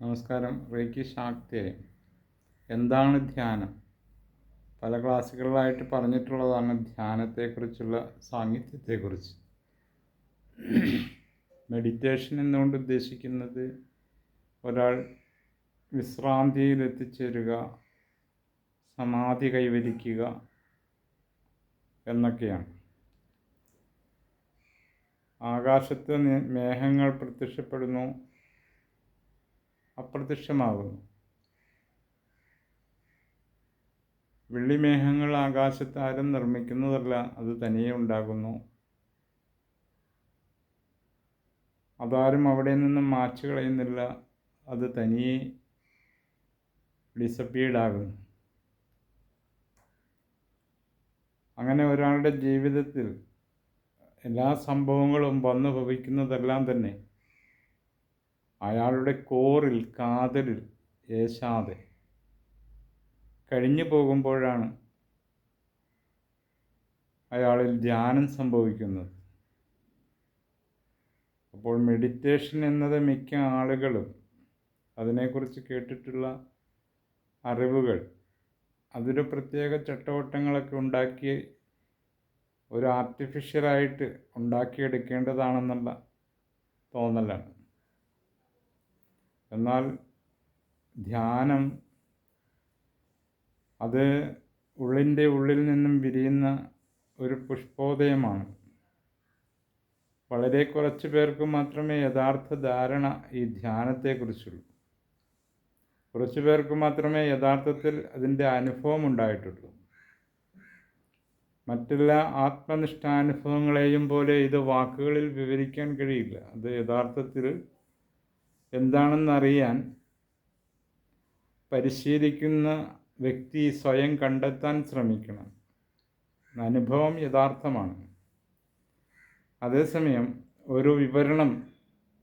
നമസ്കാരം റേക്കി ശാക്തേ. എന്താണ് ധ്യാനം? പല ക്ലാസ്സുകളിലായിട്ട് പറഞ്ഞിട്ടുള്ളതാണ് ധ്യാനത്തെക്കുറിച്ചുള്ള സാഹിത്യത്തെക്കുറിച്ച്. മെഡിറ്റേഷൻ എന്നുകൊണ്ട് ഉദ്ദേശിക്കുന്നത് ഒരാൾ വിശ്രാന്തിയിൽ എത്തിച്ചേരുക സമാധി കൈവരിക്കുക എന്നൊക്കെയാണ്. ആകാശത്ത് മേഘങ്ങൾ പ്രത്യക്ഷപ്പെടുന്നു അപ്രത്യക്ഷമാകുന്നു വെള്ളിമേഘങ്ങൾ ആകാശത്താരം നിർമ്മിക്കുന്നതല്ല അത് തനിയെ ഉണ്ടാകുന്നു. അതാരും അവിടെ നിന്നും മാച്ചു കളയുന്നില്ല അത് തനിയെ ഡിസപ്പിയർഡ് ആകുന്നു. അങ്ങനെ ഒരാളുടെ ജീവിതത്തിൽ എല്ലാ സംഭവങ്ങളും വന്നു ഭവിക്കുന്നതെല്ലാം തന്നെ അയാളുടെ കോറിൽ കാതലിൽ ഏശാതെ കഴിഞ്ഞു പോകുമ്പോഴാണ് അയാളിൽ ധ്യാനം സംഭവിക്കുന്നത്. അപ്പോൾ മെഡിറ്റേഷൻ എന്നത് മിക്ക ആളുകളും അതിനെക്കുറിച്ച് കേട്ടിട്ടുള്ള അറിവുകൾ അതൊരു പ്രത്യേക ചട്ടവട്ടങ്ങളൊക്കെ ഉണ്ടാക്കി ഒരു ആർട്ടിഫിഷ്യലായിട്ട് ഉണ്ടാക്കിയെടുക്കേണ്ടതാണെന്നുള്ള തോന്നലാണ്. എന്നാൽ ധ്യാനം അത് ഉള്ളിന്റെ ഉള്ളിൽ നിന്നും വിരിയുന്ന ഒരു പുഷ്പോദയമാണ്. വളരെ കുറച്ച് പേർക്ക് മാത്രമേ യഥാർത്ഥ ധാരണ ഈ ധ്യാനത്തെക്കുറിച്ചുള്ളൂ. കുറച്ച് പേർക്ക് മാത്രമേ യഥാർത്ഥത്തിൽ അതിന്റെ അനുഭവം ഉണ്ടായിട്ടുള്ളൂ. മറ്റെല്ലാ ആത്മനിഷ്ഠാനുഭവങ്ങളെയും പോലെ ഇത് വാക്കുകളിൽ വിവരിക്കാൻ കഴിയില്ല. അത് യഥാർത്ഥത്തിൽ എന്താണെന്നറിയാൻ പരിശീലിക്കുന്ന വ്യക്തി സ്വയം കണ്ടെത്താൻ ശ്രമിക്കണം. അനുഭവം യഥാർത്ഥമാണ്. അതേസമയം ഒരു വിവരണം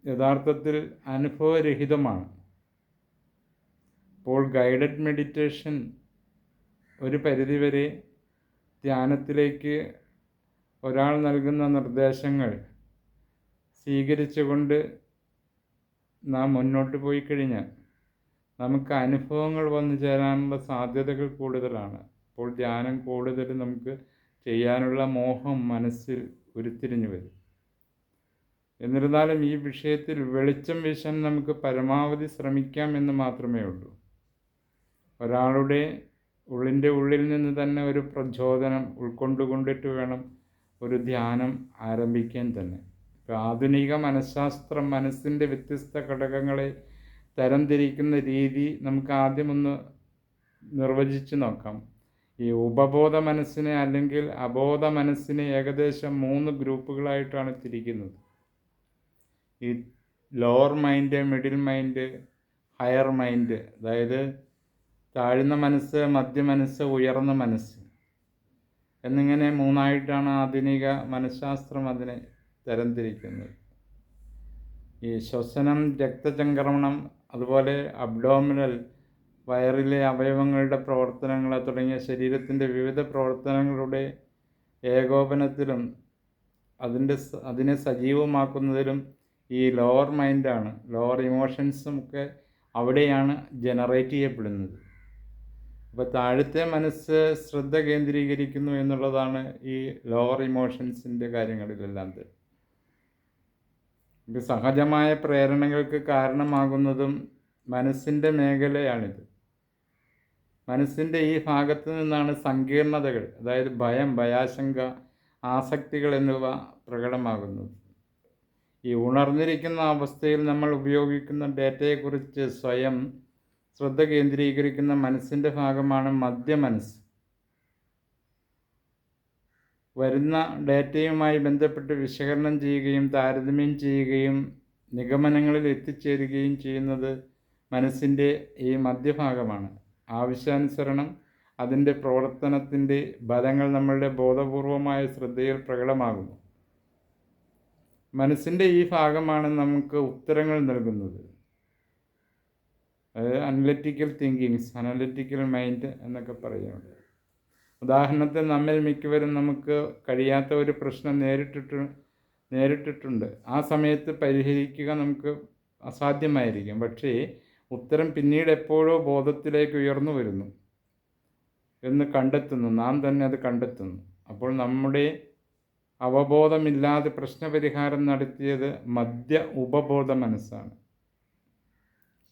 യഥാർത്ഥത്തിൽ അനുഭവരഹിതമാണ്. അപ്പോൾ ഗൈഡഡ് മെഡിറ്റേഷൻ ഒരു പരിധിവരെ ധ്യാനത്തിലേക്ക് ഒരാൾ നൽകുന്ന നിർദ്ദേശങ്ങൾ സ്വീകരിച്ചുകൊണ്ട് നാം മുന്നോട്ട് പോയി കഴിഞ്ഞാൽ നമുക്ക് അനുഭവങ്ങൾ വന്നു ചേരാനുള്ള സാധ്യതകൾ കൂടുതലാണ്. അപ്പോൾ ധ്യാനം കൂടുതൽ നമുക്ക് ചെയ്യാനുള്ള മോഹം മനസ്സിൽ ഉരുത്തിരിഞ്ഞു വരും. എന്നിരുന്നാലും ഈ വിഷയത്തിൽ വെളിച്ചം വീശാൻ നമുക്ക് പരമാവധി ശ്രമിക്കാം എന്ന് മാത്രമേ ഉള്ളൂ. ഒരാളുടെ ഉള്ളിന്റെ ഉള്ളിൽ നിന്ന് തന്നെ ഒരു പ്രചോദനം ഉൾക്കൊണ്ടുകൊണ്ടിട്ട് വേണം ഒരു ധ്യാനം ആരംഭിക്കാൻ തന്നെ. ആധുനിക മനഃശാസ്ത്രം മനസ്സിന്റെ വ്യത്യസ്ത ഘടകങ്ങളെ തരംതിരിക്കുന്ന രീതി നമുക്ക് ആദ്യമൊന്ന് നിർവചിച്ച് നോക്കാം. ഈ ഉപബോധ മനസ്സിനെ അല്ലെങ്കിൽ അബോധ മനസ്സിനെ ഏകദേശം മൂന്ന് ഗ്രൂപ്പുകളായിട്ടാണ് തിരിക്കുന്നത്. ഈ lower mind middle mind higher mind അതായത് താഴ്ന്ന മനസ്സ് മധ്യ മനസ്സ് ഉയർന്ന മനസ്സ് എന്നിങ്ങനെ മൂന്നായിട്ടാണ് ആധുനിക മനഃശാസ്ത്രം അതിനെ തരംതിരിക്കുന്നത്. ഈ ശ്വസനം രക്തചംക്രമണം അതുപോലെ അബ്ഡോമിനൽ വയറിലെ അവയവങ്ങളുടെ പ്രവർത്തനങ്ങൾ തുടങ്ങിയ ശരീരത്തിന്റെ വിവിധ പ്രവർത്തനങ്ങളുടെ ഏകോപനത്തിലും അതിന്റെ അതിനെ സജീവമാക്കുന്നതിലും ഈ ലോവർ മൈൻഡാണ് ലോവർ ഇമോഷൻസും ഒക്കെ അവിടെയാണ് ജനറേറ്റ് ചെയ്യപ്പെടുന്നത്. അപ്പോൾ താഴത്തെ മനസ്സ് ശ്രദ്ധ കേന്ദ്രീകരിക്കുന്നു എന്നുള്ളതാണ് ഈ ലോവർ ഇമോഷൻസിന്റെ കാര്യങ്ങളിലെല്ലാം തന്നെ. ഇത് സഹജമായ പ്രേരണകൾക്ക് കാരണമാകുന്നതും മനസ്സിന്റെ മേഖലയാണിത്. മനസ്സിന്റെ ഈ ഭാഗത്തു നിന്നാണ് സങ്കീർണതകൾ അതായത് ഭയം ഭയാശങ്ക ആസക്തികൾ എന്നിവ പ്രകടമാകുന്നത്. ഈ ഉണർന്നിരിക്കുന്ന അവസ്ഥയിൽ നമ്മൾ ഉപയോഗിക്കുന്ന ഡേറ്റയെക്കുറിച്ച് സ്വയം ശ്രദ്ധ കേന്ദ്രീകരിക്കുന്ന മനസ്സിന്റെ ഭാഗമാണ് മധ്യമനസ്സ്. വരുന്ന ഡേറ്റയുമായി ബന്ധപ്പെട്ട് വിശകലനം ചെയ്യുകയും താരതമ്യം ചെയ്യുകയും നിഗമനങ്ങളിൽ എത്തിച്ചേരുകയും ചെയ്യുന്നത് മനസ്സിന്റെ ഈ മധ്യഭാഗമാണ്. ആവശ്യാനുസരണം അതിന്റെ പ്രവർത്തനത്തിന്റെ ഫലങ്ങൾ നമ്മളുടെ ബോധപൂർവമായ ശ്രദ്ധയിൽ പ്രകടമാകുന്നു. മനസ്സിന്റെ ഈ ഭാഗമാണ് നമുക്ക് ഉത്തരങ്ങൾ നൽകുന്നത്. അതായത് അനലറ്റിക്കൽ തിങ്കിങ്സ് അനലറ്റിക്കൽ മൈൻഡ് എന്നൊക്കെ പറയുന്നുണ്ട് ഉദാഹരണത്തിന് നമ്മൾ മിക്കവരും നമുക്ക് കഴിയാത്ത ഒരു പ്രശ്നം നേരിട്ടിട്ട് നേരിട്ടിട്ടുണ്ട്. ആ സമയത്ത് പരിഹരിക്കുക നമുക്ക് അസാധ്യമായിരിക്കും. പക്ഷേ ഉത്തരം പിന്നീട് എപ്പോഴോ ബോധത്തിലേക്ക് ഉയർന്നു വരുന്നു എന്ന് കണ്ടെത്തുന്നു. നാം തന്നെ അത് കണ്ടെത്തുന്നു. അപ്പോൾ നമ്മുടെ അവബോധമില്ലാതെ പ്രശ്നപരിഹാരം നടത്തിയത് മദ്യ ഉപബോധ മനസ്സാണ്.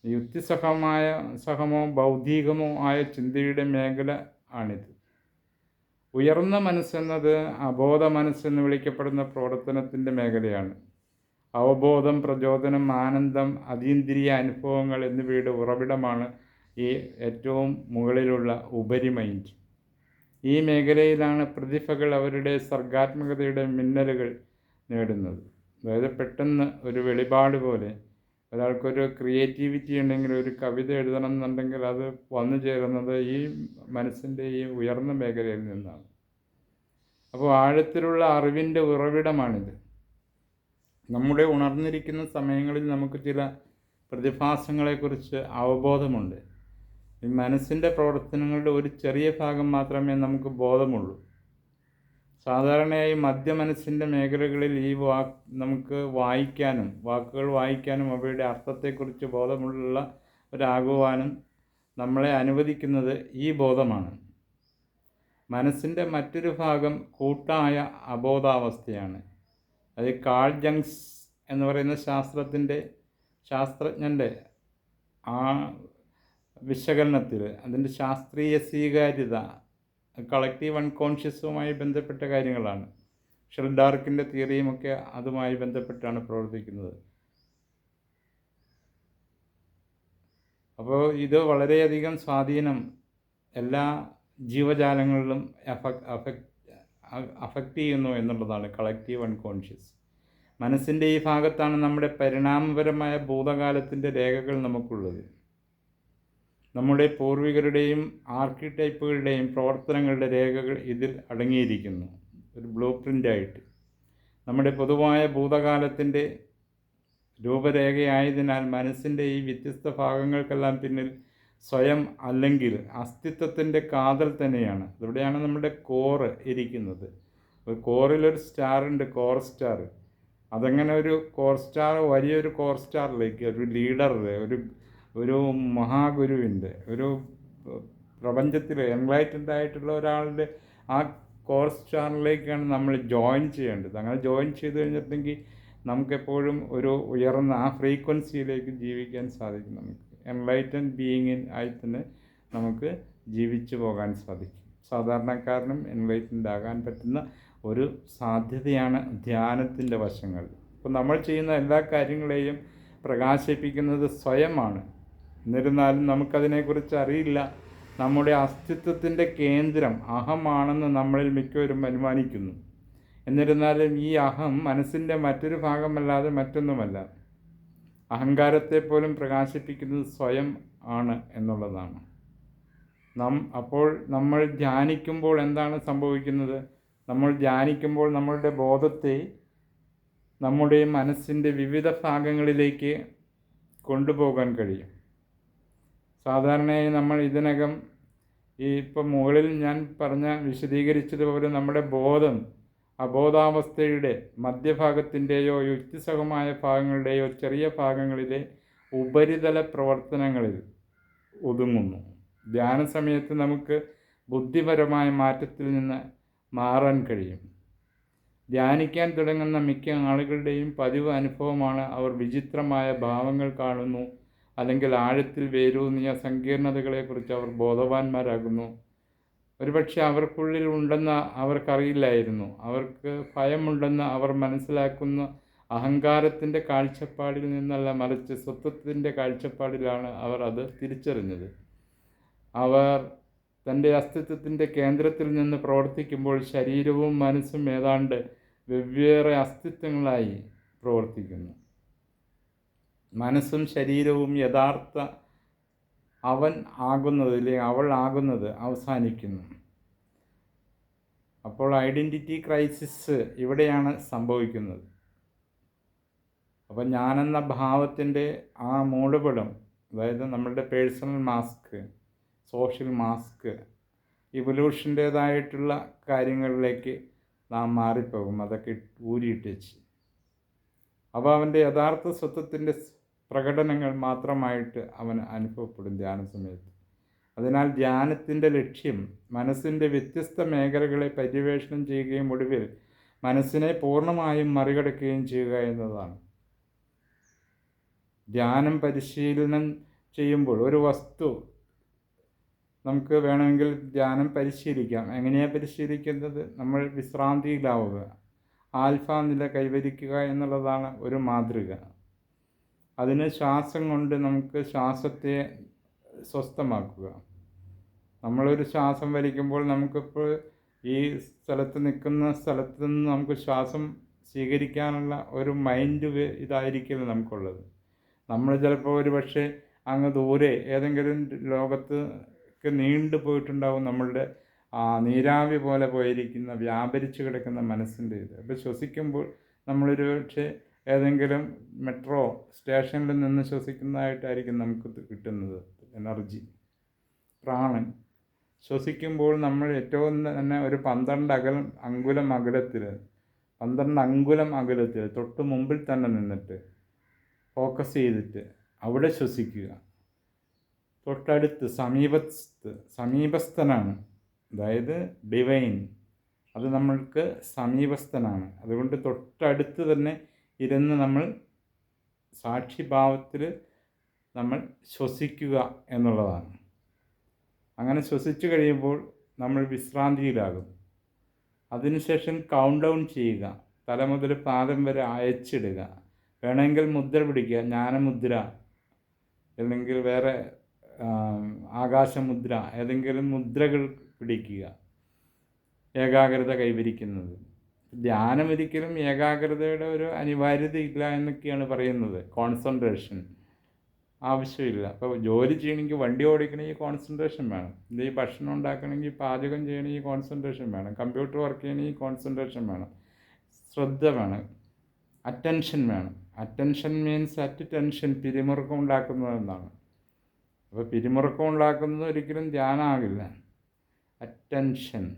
യുക്തിസഹമായ സഹമോ ബൗദ്ധികമോ ആയ ചിന്തയുടെ മേഖല ആണിത്. ഉയർന്ന മനസ്സെന്നത് അബോധ മനസ്സെന്ന് വിളിക്കപ്പെടുന്ന പ്രവർത്തനത്തിന്റെ മേഖലയാണ്. അവബോധം പ്രചോദനം ആനന്ദം അതീന്ദ്രിയ അനുഭവങ്ങൾ എന്നിവയുടെ ഉറവിടമാണ് ഈ ഏറ്റവും മുകളിലുള്ള ഉപരി മൈൻഡ് ഈ മേഖലയിലാണ് പ്രതിഭകൾ അവരുടെ സർഗാത്മകതയുടെ മിന്നലുകൾ നേടുന്നത്. അതായത് പെട്ടെന്ന് ഒരു വെളിപാട് പോലെ ഒരാൾക്കൊരു ക്രിയേറ്റിവിറ്റി ഉണ്ടെങ്കിൽ ഒരു കവിത എഴുതണം എന്നുണ്ടെങ്കിൽ അത് വന്നു ചേരുന്നത് ഈ മനസ്സിന്റെ ഈ ഉയർന്ന മേഖലയിൽ നിന്നാണ്. അപ്പോൾ ആഴത്തിലുള്ള അറിവിന്റെ ഉറവിടമാണിത്. നമ്മുടെ ഉണർന്നിരിക്കുന്ന സമയങ്ങളിൽ നമുക്ക് ചില പ്രതിഭാസങ്ങളെക്കുറിച്ച് അവബോധമുണ്ട്. ഈ മനസ്സിന്റെ പ്രവർത്തനങ്ങളുടെ ഒരു ചെറിയ ഭാഗം മാത്രമേ നമുക്ക് ബോധമുള്ളൂ. സാധാരണയായി മധ്യമനസ്സിന്റെ മേഖലകളിൽ ഈ വാക്ക് നമുക്ക് വായിക്കാനും വാക്കുകൾ വായിക്കാനും അവയുടെ അർത്ഥത്തെക്കുറിച്ച് ബോധമുള്ള ഒരാകുവാനും നമ്മളെ അനുവദിക്കുന്നത് ഈ ബോധമാണ്. മനസ്സിന്റെ മറ്റൊരു ഭാഗം കൂട്ടായ അബോധാവസ്ഥയാണ്. അത് കാൾ ജങ്സ് എന്ന് പറയുന്ന ശാസ്ത്രത്തിന്റെ ശാസ്ത്രജ്ഞന്റെ ആ വിശകലനത്തിൽ അതിന്റെ ശാസ്ത്രീയ സ്വീകാര്യത കളക്റ്റീവ് അൺകോൺഷ്യസുമായി ബന്ധപ്പെട്ട കാര്യങ്ങളാണ്. ഷെൽഡാർക്കിന്റെ തിയറിയുമൊക്കെ അതുമായി ബന്ധപ്പെട്ടാണ് പ്രവർത്തിക്കുന്നത്. അപ്പോൾ ഇത് വളരെയധികം സ്വാധീനം എല്ലാ ജീവജാലങ്ങളിലും എഫക്ട് അഫക്റ്റ് അഫക്റ്റ് ചെയ്യുന്നു എന്നുള്ളതാണ് കളക്റ്റീവ് അൺകോൺഷ്യസ് മനസ്സിന്റെ ഈ ഭാഗത്താണ് നമ്മുടെ പരിണാമപരമായ ഭൂതകാലത്തിന്റെ രേഖകൾ നമുക്കുള്ളത്. നമ്മുടെ പൂർവികരുടെയും ആർക്കിടൈപ്പുകളുടെയും പ്രവർത്തനങ്ങളുടെ രേഖകൾ ഇതിൽ അടങ്ങിയിരിക്കുന്നു. ഒരു ബ്ലൂ പ്രിന്റായിട്ട് നമ്മുടെ പൊതുവായ ഭൂതകാലത്തിന്റെ രൂപരേഖയായതിനാൽ മനസ്സിന്റെ ഈ വ്യത്യസ്ത ഭാഗങ്ങൾക്കെല്ലാം പിന്നിൽ സ്വയം അല്ലെങ്കിൽ അസ്തിത്വത്തിന്റെ കാതൽ തന്നെയാണ്. ഇവിടെയാണ് നമ്മുടെ കോറ് ഇരിക്കുന്നത്. ഒരു കോറിലൊരു സ്റ്റാർ ഉണ്ട് കോർ സ്റ്റാർ. അതങ്ങനെ ഒരു കോർ സ്റ്റാർ വലിയൊരു കോർ സ്റ്റാറിലേക്ക് ഒരു ലീഡറിൽ ഒരു ഒരു മഹാഗുരുവിന്റെ ഒരു പ്രപഞ്ചത്തിൽ എൻലൈറ്റൻഡ് ആയിട്ടുള്ള ഒരാളുടെ ആ കോഴ്സ് ചാനലിലേക്കാണ് നമ്മൾ ജോയിൻ ചെയ്യേണ്ടത്. അങ്ങനെ ജോയിൻ ചെയ്ത് കഴിഞ്ഞിട്ടുണ്ടെങ്കിൽ നമുക്കെപ്പോഴും ഒരു ഉയർന്ന ആ ഫ്രീക്വൻസിയിലേക്ക് ജീവിക്കാൻ സാധിക്കും നമുക്ക്. എൻലൈറ്റൻ ബീയിങ്ങിൻ ആയി തന്നെ നമുക്ക് ജീവിച്ചു പോകാൻ സാധിക്കും. സാധാരണക്കാരനും എൻലൈറ്റൻഡ് ആകാൻ പറ്റുന്ന ഒരു സാധ്യതയാണ് ധ്യാനത്തിന്റെ വശങ്ങൾ. അപ്പോൾ നമ്മൾ ചെയ്യുന്ന എല്ലാ കാര്യങ്ങളെയും പ്രകാശിപ്പിക്കുന്നത് സ്വയമാണ്. എന്നിരുന്നാലും നമുക്കതിനെക്കുറിച്ച് അറിയില്ല. നമ്മുടെ അസ്തിത്വത്തിന്റെ കേന്ദ്രം അഹമാണെന്ന് നമ്മളിൽ മിക്കവരും അനുമാനിക്കുന്നു. എന്നിരുന്നാലും ഈ അഹം മനസ്സിന്റെ മറ്റൊരു ഭാഗമല്ലാതെ മറ്റൊന്നുമല്ല. അഹങ്കാരത്തെ പോലും പ്രകാശിപ്പിക്കുന്നത് സ്വയം ആണ് എന്നുള്ളതാണ്. നം അപ്പോൾ നമ്മൾ ധ്യാനിക്കുമ്പോൾ എന്താണ് സംഭവിക്കുന്നത്? നമ്മൾ ധ്യാനിക്കുമ്പോൾ നമ്മളുടെ ബോധത്തെ നമ്മുടെ മനസ്സിന്റെ വിവിധ ഭാഗങ്ങളിലേക്ക് കൊണ്ടുപോകാൻ കഴിയും. സാധാരണയായി നമ്മൾ ഇതിനകം ഈ ഇപ്പം മുകളിൽ ഞാൻ പറഞ്ഞ വിശദീകരിച്ചതുപോലെ നമ്മുടെ ബോധം അബോധാവസ്ഥയുടെ മധ്യഭാഗത്തിന്റെയോ യുക്തിസഹമായ ഭാഗങ്ങളുടെയോ ചെറിയ ഭാഗങ്ങളിലെ ഉപരിതല പ്രവർത്തനങ്ങളിൽ ഒതുങ്ങുന്നു. ധ്യാന സമയത്ത് നമുക്ക് ബുദ്ധിപരമായ മാറ്റത്തിൽ നിന്ന് മാറാൻ കഴിയും. ധ്യാനിക്കാൻ തുടങ്ങുന്ന മിക്ക ആളുകളുടെയും പതിവ് അനുഭവമാണ് അവർ വിചിത്രമായ ഭാവങ്ങൾ കാണുന്നു അല്ലെങ്കിൽ ആഴത്തിൽ വേരൂന്നിയ സങ്കീർണതകളെക്കുറിച്ച് അവർ ബോധവാന്മാരാകുന്നു. ഒരുപക്ഷെ അവർക്കുള്ളിൽ ഉണ്ടെന്ന് അവർക്കറിയില്ലായിരുന്നു. അവർക്ക് ഭയമുണ്ടെന്ന് അവർ മനസ്സിലാക്കുന്ന അഹങ്കാരത്തിന്റെ കാഴ്ചപ്പാടിൽ നിന്നല്ല മറിച്ച് സ്വത്വത്തിന്റെ കാഴ്ചപ്പാടിലാണ് അവർ അത് തിരിച്ചറിഞ്ഞത്. അവർ തന്റെ അസ്തിത്വത്തിന്റെ കേന്ദ്രത്തിൽ നിന്ന് പ്രവർത്തിക്കുമ്പോൾ ശരീരവും മനസ്സും ഏതാണ്ട് വെവ്വേറെ അസ്തിത്വങ്ങളായി പ്രവർത്തിക്കുന്നു. മനസ്സും ശരീരവും യഥാർത്ഥ അവൻ ആകുന്നത് അല്ലെങ്കിൽ അവൾ ആകുന്നത് അവസാനിക്കുന്നു. അപ്പോൾ ഐഡന്റിറ്റി ക്രൈസിസ് ഇവിടെയാണ് സംഭവിക്കുന്നത്. അപ്പോൾ ഞാനെന്ന ഭാവത്തിന്റെ ആ മൂടുപടം അതായത് നമ്മളുടെ പേഴ്സണൽ മാസ്ക് സോഷ്യൽ മാസ്ക് ഇവല്യൂഷന്റേതായിട്ടുള്ള കാര്യങ്ങളിലേക്ക് നാം മാറിപ്പോകും. അതൊക്കെ ഊരിയിട്ടേച്ച്. അപ്പോൾ അവന്റെ യഥാർത്ഥ സ്വത്വത്തിന്റെ പ്രകടനങ്ങൾ മാത്രമായിട്ട് അവന് അനുഭവപ്പെടും ധ്യാന സമയത്ത്. അതിനാൽ ധ്യാനത്തിന്റെ ലക്ഷ്യം മനസ്സിന്റെ വ്യത്യസ്ത മേഖലകളെ പര്യവേഷണം ചെയ്യുകയും ഒടുവിൽ മനസ്സിനെ പൂർണമായും മറികടക്കുകയും ചെയ്യുക എന്നതാണ്. ധ്യാനം പരിശീലനം ചെയ്യുമ്പോൾ ഒരു വസ്തു നമുക്ക് വേണമെങ്കിൽ ധ്യാനം പരിശീലിക്കാം. എങ്ങനെയാണ് പരിശീലിക്കുന്നത് നമ്മൾ വിശ്രാന്തിയിലാവുക. ആൽഫ നില കൈവരിക്കുക എന്നുള്ളതാണ് ഒരു മാതൃക. അതിന് ശ്വാസം കൊണ്ട് നമുക്ക് ശ്വാസത്തെ സ്വസ്ഥമാക്കുക. നമ്മളൊരു ശ്വാസം വലിക്കുമ്പോൾ നമുക്കിപ്പോൾ ഈ സ്ഥലത്ത് നിൽക്കുന്ന സ്ഥലത്ത് നിന്ന് നമുക്ക് ശ്വാസം സ്വീകരിക്കാനുള്ള ഒരു മൈൻഡ് ഇതായിരിക്കില്ല നമുക്കുള്ളത്. നമ്മൾ ചിലപ്പോൾ ഒരു പക്ഷേ അങ്ങ് ദൂരെ ഏതെങ്കിലും ലോകത്ത് ഒക്കെ നീണ്ടു പോയിട്ടുണ്ടാവും നമ്മളുടെ ആ നീരാവി പോലെ പോയിരിക്കുന്ന വ്യാപരിച്ച് കിടക്കുന്ന മനസ്സിന്റെ ഇത്. അപ്പോൾ ശ്വസിക്കുമ്പോൾ നമ്മളൊരു പക്ഷേ ഏതെങ്കിലും മെട്രോ സ്റ്റേഷനിൽ നിന്ന് ശ്വസിക്കുന്നതായിട്ടായിരിക്കും നമുക്ക് കിട്ടുന്നത്. എനർജി. പ്രാണൻ. ശ്വസിക്കുമ്പോൾ നമ്മൾ ഏറ്റവും തന്നെ ഒരു പന്ത്രണ്ട് അകലം അങ്കുലം അകലത്തിൽ പന്ത്രണ്ട് അങ്കുലം അകലത്തിൽ തൊട്ട് മുമ്പിൽ തന്നെ നിന്നിട്ട് ഫോക്കസ് ചെയ്തിട്ട് അവിടെ ശ്വസിക്കുക. തൊട്ടടുത്ത് സമീപസ്ഥ സമീപസ്ഥനാണ്. അതായത് ഡിവൈൻ അത് നമ്മൾക്ക് സമീപസ്ഥനാണ്. അതുകൊണ്ട് തൊട്ടടുത്ത് തന്നെ ഇരുന്ന് നമ്മൾ സാക്ഷിഭാവത്തിൽ നമ്മൾ ശ്വസിക്കുക എന്നുള്ളതാണ്. അങ്ങനെ ശ്വസിച്ചു കഴിയുമ്പോൾ നമ്മൾ വിശ്രാന്തിയിലാകും. അതിനുശേഷം കൗണ്ട് ഡൗൺ ചെയ്യുക. തല മുതൽ പാദം വരെ അയച്ചിടുക. വേണമെങ്കിൽ മുദ്ര പിടിക്കുക. ജ്ഞാനമുദ്ര അല്ലെങ്കിൽ വേറെ ആകാശമുദ്ര ഏതെങ്കിലും മുദ്രകൾ പിടിക്കുക. ഏകാഗ്രത കൈവരിക്കുന്നത്. ധ്യാനം ഒരിക്കലും ഏകാഗ്രതയുടെ ഒരു അനിവാര്യത ഇല്ല എന്നൊക്കെയാണ് പറയുന്നത്. കോൺസെൻട്രേഷൻ ആവശ്യമില്ല. അപ്പോൾ ജോലി ചെയ്യണമെങ്കിൽ വണ്ടി ഓടിക്കണമെങ്കിൽ കോൺസെൻട്രേഷൻ വേണം. ഈ ഭക്ഷണം ഉണ്ടാക്കണമെങ്കിൽ പാചകം ചെയ്യണമെങ്കിൽ കോൺസെൻട്രേഷൻ വേണം. കമ്പ്യൂട്ടർ വർക്ക് ചെയ്യണമെങ്കിൽ കോൺസെൻട്രേഷൻ വേണം. ശ്രദ്ധ വേണം. അറ്റൻഷൻ വേണം. അറ്റൻഷൻ മീൻസ് അറ്റ് ടെൻഷൻ പിരിമുറുക്കം ഉണ്ടാക്കുന്നതെന്നാണ് അപ്പോൾ പിരിമുറുക്കം ഉണ്ടാക്കുന്നത് ഒരിക്കലും ധ്യാനമാകില്ല അറ്റൻഷൻ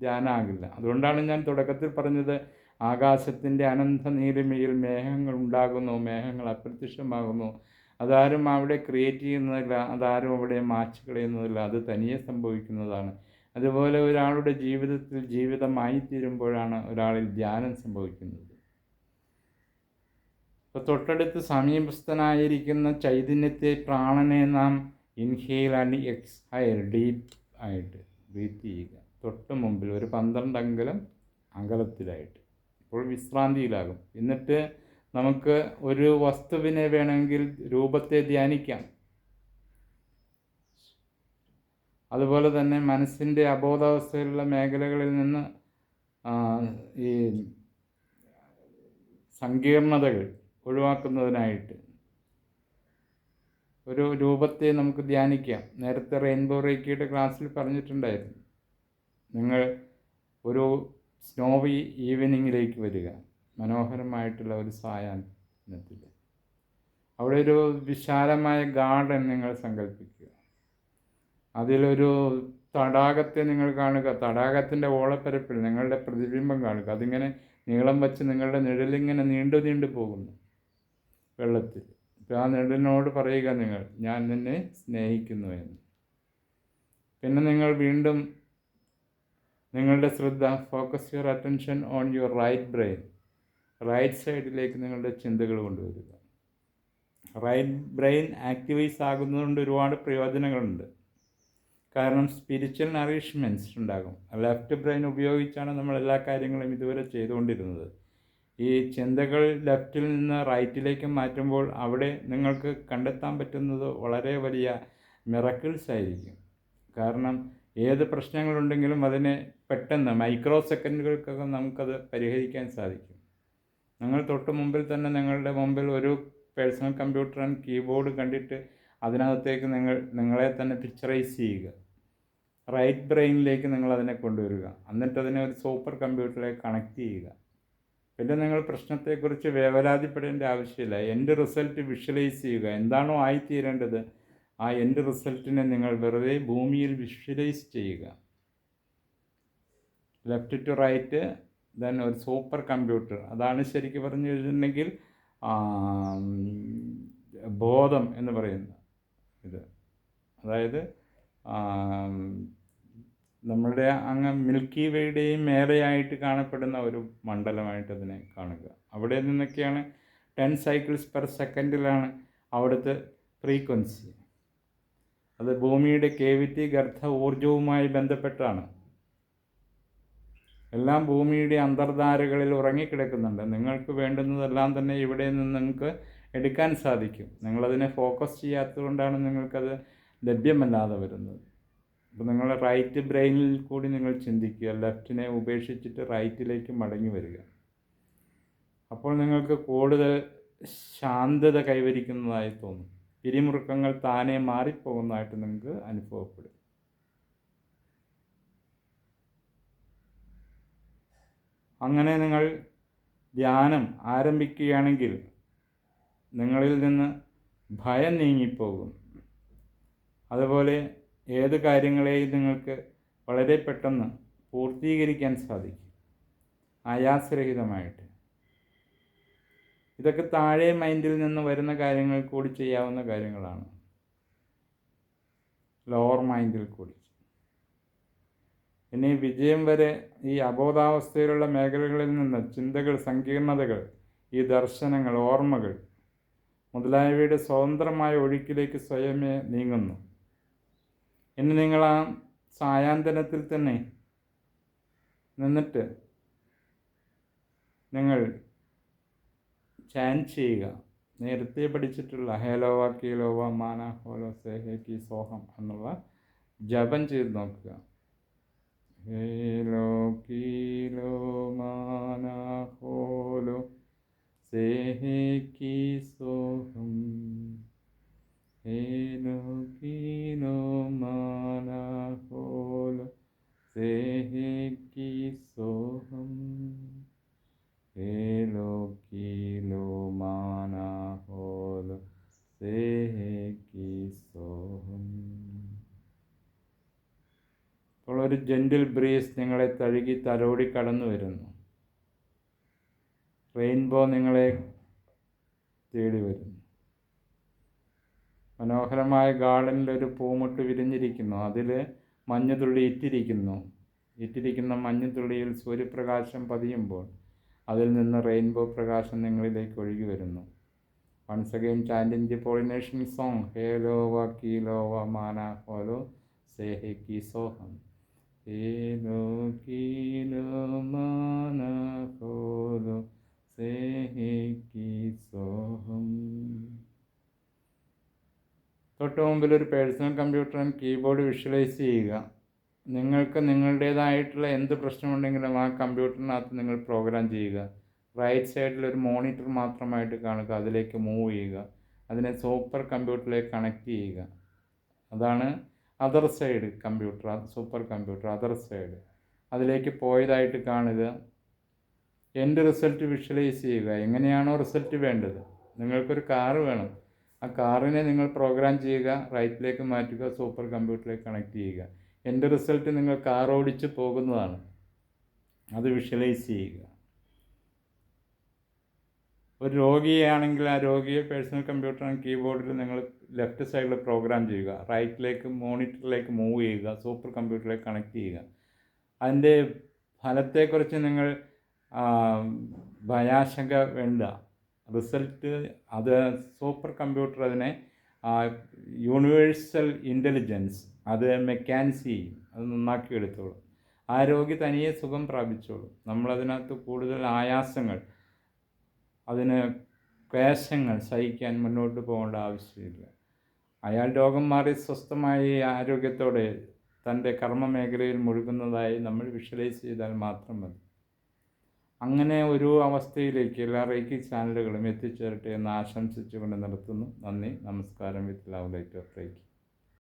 ധ്യാനമാകില്ല അതുകൊണ്ടാണ് ഞാൻ തുടക്കത്തിൽ പറഞ്ഞത് ആകാശത്തിന്റെ അനന്ത നീലിമയിൽ മേഘങ്ങൾ ഉണ്ടാകുന്നു മേഘങ്ങൾ അപ്രത്യക്ഷമാകുന്നു. അതാരും അവിടെ ക്രിയേറ്റ് ചെയ്യുന്നതല്ല അതാരും അവിടെ മാച്ച് കളയുന്നതല്ല അത് തനിയെ സംഭവിക്കുന്നതാണ്. അതുപോലെ ഒരാളുടെ ജീവിതത്തിൽ ജീവിതമായി തീരുമ്പോഴാണ് ഒരാളിൽ ധ്യാനം സംഭവിക്കുന്നത്. ഇപ്പോൾ തൊട്ടടുത്ത് സമീപസ്ഥനായിരിക്കുന്ന ചൈതന്യത്തെ പ്രാണനെ നാം ഇൻഹെയിൽ ആൻഡ് എക്സ്ഹൈൽ ഡീപ്പ് ആയിട്ട് ബ്രീത്ത് ചെയ്യുക. തൊട്ട് മുമ്പിൽ ഒരു പന്ത്രണ്ട് അങ്കലം അങ്കലത്തിലായിട്ട് ഇപ്പോൾ വിശ്രാന്തിയിലാകും. എന്നിട്ട് നമുക്ക് ഒരു വസ്തുവിനെ വേണമെങ്കിൽ രൂപത്തെ ധ്യാനിക്കാം. അതുപോലെ തന്നെ മനസ്സിന്റെ അബോധാവസ്ഥയിലുള്ള മേഖലകളിൽ നിന്ന് ഈ സങ്കീർണതകൾ ഒഴിവാക്കുന്നതിനായിട്ട് ഒരു രൂപത്തെ നമുക്ക് ധ്യാനിക്കാം. നേരത്തെ റെയിൻബോ റേക്കിയുടെ ക്ലാസ്സിൽ പറഞ്ഞിട്ടുണ്ടായിരുന്നു. നിങ്ങൾ ഒരു സ്നോവി ഈവനിങ്ങിലേക്ക് വരിക. മനോഹരമായിട്ടുള്ള ഒരു സായാഹ്നത്തിൽ അവിടെ ഒരു വിശാലമായ ഗാർഡൻ നിങ്ങൾ സങ്കല്പിക്കുക അതിലൊരു തടാകത്തെ നിങ്ങൾ കാണുക. തടാകത്തിന്റെ ഓളപ്പരപ്പിൽ നിങ്ങളുടെ പ്രതിബിംബം കാണുക. അതിങ്ങനെ നീളം വച്ച് നിങ്ങളുടെ നിഴലിങ്ങനെ നീണ്ടു നീണ്ടു പോകുന്നു വെള്ളത്തിൽ. അപ്പോൾ ആ നിഴലിനോട് പറയുക നിങ്ങൾ ഞാൻ നിന്നെ സ്നേഹിക്കുന്നു എന്ന്. പിന്നെ നിങ്ങൾ വീണ്ടും നിങ്ങളുടെ ശ്രദ്ധ focus your attention on your right brain right സൈഡിലേക്ക് നിങ്ങളുടെ ചിന്തകൾ കൊണ്ടുവരിക. റൈറ്റ് ബ്രെയിൻ ആക്ടിവൈസ് ആകുന്നതുകൊണ്ട് ഒരുപാട് പ്രയോജനങ്ങളുണ്ട്. കാരണം സ്പിരിച്വൽ നറിഷ്മെൻസ് ഉണ്ടാകും. ലെഫ്റ്റ് ബ്രെയിൻ ഉപയോഗിച്ചാണ് നമ്മൾ എല്ലാ കാര്യങ്ങളും ഇതുവരെ ചെയ്തുകൊണ്ടിരുന്നത്. ഈ ചിന്തകൾ ലെഫ്റ്റിൽ നിന്ന് റൈറ്റിലേക്ക് മാറ്റുമ്പോൾ അവിടെ നിങ്ങൾക്ക് കണ്ടെത്താൻ പറ്റുന്നത് വളരെ വലിയ മിറക്കിൾസ് ആയിരിക്കും. കാരണം ഏത് പ്രശ്നങ്ങളുണ്ടെങ്കിലും അതിനെ പെട്ടെന്ന് മൈക്രോ സെക്കൻഡുകൾക്കകം നമുക്കത് പരിഹരിക്കാൻ സാധിക്കും. നിങ്ങൾ തൊട്ട് മുമ്പിൽ തന്നെ നിങ്ങളുടെ മുമ്പിൽ ഒരു പേഴ്സണൽ കമ്പ്യൂട്ടർ ആൻഡ് കീബോർഡ് കണ്ടിട്ട് അതിനകത്തേക്ക് നിങ്ങൾ നിങ്ങളെ തന്നെ പിക്ചറൈസ് ചെയ്യുക. റൈറ്റ് ബ്രെയിനിലേക്ക് നിങ്ങൾ അതിനെ കൊണ്ടുവരിക. എന്നിട്ട് അതിനെ ഒരു സൂപ്പർ കമ്പ്യൂട്ടറിലേക്ക് കണക്ട് ചെയ്യുക. പിന്നെ നിങ്ങൾ പ്രശ്നത്തെക്കുറിച്ച് വേവലാതിപ്പെടേണ്ട ആവശ്യമില്ല. എന്റെ റിസൾട്ട് വിഷ്വലൈസ് ചെയ്യുക. എന്താണോ ആയിത്തീരേണ്ടത് ആ എന്റെ റിസൾട്ടിനെ നിങ്ങൾ വെറുതെ ഭൂമിയിൽ വിഷ്വലൈസ് ചെയ്യുക. ലെഫ്റ്റ് ടു റൈറ്റ് ദെൻ ഒരു സൂപ്പർ കമ്പ്യൂട്ടർ അതാണ് ശരിക്കും പറഞ്ഞു കഴിഞ്ഞിട്ടുണ്ടെങ്കിൽ ബോധം എന്ന് പറയുന്ന ഇത്. അതായത് നമ്മളുടെ അങ്ങ് മിൽക്കി വേയുടെയും മേലെയായിട്ട് കാണപ്പെടുന്ന ഒരു മണ്ഡലമായിട്ട് അതിനെ കാണുക. അവിടെ നിന്നൊക്കെയാണ് ടെൻ സൈക്കിൾസ് പെർ സെക്കൻഡിലാണ് അവിടുത്തെ ഫ്രീക്വൻസി അത് ഭൂമിയുടെ കേവിറ്റി ഗർഭ ഊർജവുമായി ബന്ധപ്പെട്ടാണ്. എല്ലാം ഭൂമിയുടെ അന്തർധാരകളിൽ ഉറങ്ങിക്കിടക്കുന്നുണ്ട്. നിങ്ങൾക്ക് വേണ്ടുന്നതെല്ലാം തന്നെ ഇവിടെ നിന്ന് നിങ്ങൾക്ക് എടുക്കാൻ സാധിക്കും. നിങ്ങളതിനെ ഫോക്കസ് ചെയ്യാത്തതുകൊണ്ടാണ് നിങ്ങൾക്കത് ലഭ്യമല്ലാതെ വരുന്നത്. അപ്പോൾ നിങ്ങൾ റൈറ്റ് ബ്രെയിനിൽ കൂടി നിങ്ങൾ ചിന്തിക്കുക. ലെഫ്റ്റിനെ ഉപേക്ഷിച്ചിട്ട് റൈറ്റിലേക്ക് മടങ്ങി വരിക. അപ്പോൾ നിങ്ങൾക്ക് കൂടുതൽ ശാന്തത കൈവരിക്കുന്നതായി തോന്നും. പിരിമുറുക്കങ്ങൾ താനെ മാറിപ്പോകുന്നതായിട്ട് നിങ്ങൾക്ക് അനുഭവപ്പെടും. അങ്ങനെ നിങ്ങൾ ധ്യാനം ആരംഭിക്കുകയാണെങ്കിൽ നിങ്ങളിൽ നിന്ന് ഭയം നീങ്ങിപ്പോകും. അതുപോലെ ഏത് കാര്യങ്ങളെയും നിങ്ങൾക്ക് വളരെ പെട്ടെന്ന് പൂർത്തീകരിക്കാൻ സാധിക്കും. ആയാസരഹിതമായിട്ട്. ഇതൊക്കെ താഴെ മൈൻഡിൽ നിന്ന് വരുന്ന കാര്യങ്ങൾ കൂടി ചെയ്യാവുന്ന കാര്യങ്ങളാണ്. ലോവർ മൈൻഡിൽ കൂടി. ഇനി വിജയം വരെ ഈ അബോധാവസ്ഥയിലുള്ള മേഖലകളിൽ നിന്ന് ചിന്തകൾ സങ്കീർണതകൾ ഈ ദർശനങ്ങൾ ഓർമ്മകൾ മുതലായവയുടെ സ്വതന്ത്രമായ ഒഴുക്കിലേക്ക് സ്വയമേ നീങ്ങുന്നു. ഇനി നിങ്ങൾ ആ സായാന്തനത്തിൽ തന്നെ നിന്നിട്ട് നിങ്ങൾ ചാൻ ചെയ്യുക. നേരത്തെ പഠിച്ചിട്ടുള്ള ഹേലോവ കീലോവ മാന ഹോലോ സേഹേ കി സോഹം എന്നുള്ള ജപം ചെയ്ത് നോക്കുക. ഹേലോ കീലോ മാന ഹോലോ സേഹേ കി സോഹം. ഹേലോ കീലോ മാന ഹോലോ സേഹേ കി സോഹം. അപ്പോൾ ഒരു ജെന്റിൽ ബ്രീസ് നിങ്ങളെ തഴുകി തലോടി കടന്നു വരുന്നു. റെയിൻബോ നിങ്ങളെ തേടി വരുന്നു. മനോഹരമായ ഗാർഡനിൽ ഒരു പൂമുട്ട് വിരിഞ്ഞിരിക്കുന്നു. അതിൽ മഞ്ഞുതുള്ളി ഇറ്റിരിക്കുന്നു. ഇറ്റിരിക്കുന്ന മഞ്ഞുതുള്ളിയിൽ സൂര്യപ്രകാശം പതിയുമ്പോൾ അതിൽ നിന്ന് റെയിൻബോ പ്രകാശം നിങ്ങളിലേക്ക് ഒഴുകി വരുന്നു. Once again chanting the Polynesian song ഹേ ലോവ കീ കീലോവ മാന ഹോലോ സേ ഹേ കി സോഹം ഹേ ലോ കീ ലോ മാന ഹോലോ സേ ഹേ കി സോഹം തൊട്ട് മുമ്പിൽ ഒരു personal computer and keyboard visualise ചെയ്യുക. നിങ്ങൾക്ക് നിങ്ങളുടേതായിട്ടുള്ള എന്ത് പ്രശ്നമുണ്ടെങ്കിലും ആ കമ്പ്യൂട്ടറിനകത്ത് നിങ്ങൾ പ്രോഗ്രാം ചെയ്യുക. റൈറ്റ് സൈഡിൽ ഒരു മോണിറ്റർ മാത്രമായിട്ട് കാണുക. അതിലേക്ക് മൂവ് ചെയ്യുക. അതിനെ സൂപ്പർ കമ്പ്യൂട്ടറിലേക്ക് കണക്ട് ചെയ്യുക. അതാണ് other side computer super computer other side അതിലേക്ക് പോയതായിട്ട് കാണുക. എന്റെ റിസൾട്ട് വിഷ്വലൈസ് ചെയ്യുക. എങ്ങനെയാണോ റിസൾട്ട് വേണ്ടത്. നിങ്ങൾക്കൊരു കാറ് വേണം. ആ കാറിനെ നിങ്ങൾ പ്രോഗ്രാം ചെയ്യുക. റൈറ്റിലേക്ക് മാറ്റുക. സൂപ്പർ കമ്പ്യൂട്ടറിലേക്ക് കണക്ട് ചെയ്യുക. എന്റെ റിസൾട്ട് നിങ്ങൾ കാർ ഓടിച്ച് പോകുന്നതാണ്. അത് വിഷ്വലൈസ് ചെയ്യുക. ഒരു രോഗിയാണെങ്കിൽ ആ രോഗിയെ പേഴ്സണൽ കമ്പ്യൂട്ടർ ആൻഡ് കീബോർഡിൽ നിങ്ങൾ ലെഫ്റ്റ് സൈഡിൽ പ്രോഗ്രാം ചെയ്യുക. റൈറ്റിലേക്ക് മോണിറ്ററിലേക്ക് മൂവ് ചെയ്യുക. സൂപ്പർ കമ്പ്യൂട്ടറിലേക്ക് കണക്ട് ചെയ്യുക. അതിന്റെ ഫലത്തെക്കുറിച്ച് നിങ്ങൾ ഭയാശങ്ക വേണ്ട. റിസൾട്ട് അത് സൂപ്പർ കമ്പ്യൂട്ടർ അതിനെ യൂണിവേഴ്സൽ ഇന്റലിജൻസ് അത് മെക്കാൻസി അത് നന്നാക്കി എടുത്തോളും. ആ രോഗി തനിയെ സുഖം പ്രാപിച്ചോളും. നമ്മളതിനകത്ത് കൂടുതൽ ആയാസങ്ങൾ അതിന് ക്ലേശങ്ങൾ സഹിക്കാൻ മുന്നോട്ട് പോകേണ്ട ആവശ്യമില്ല. അയാൾ രോഗം മാറി സ്വസ്ഥമായി ആരോഗ്യത്തോടെ തന്റെ കർമ്മ മേഖലയിൽ മുഴുകുന്നതായി നമ്മൾ വിഷ്വലൈസ് ചെയ്താൽ മാത്രം മതി. അങ്ങനെ ഒരു അവസ്ഥയിലേക്ക് എല്ലാ റേക്കി ചാനലുകളും എത്തിച്ചേരട്ടെ എന്ന് ആശംസിച്ചുകൊണ്ട് നിർത്തുന്നു. നന്ദി. നമസ്കാരം. With love light of Reiki.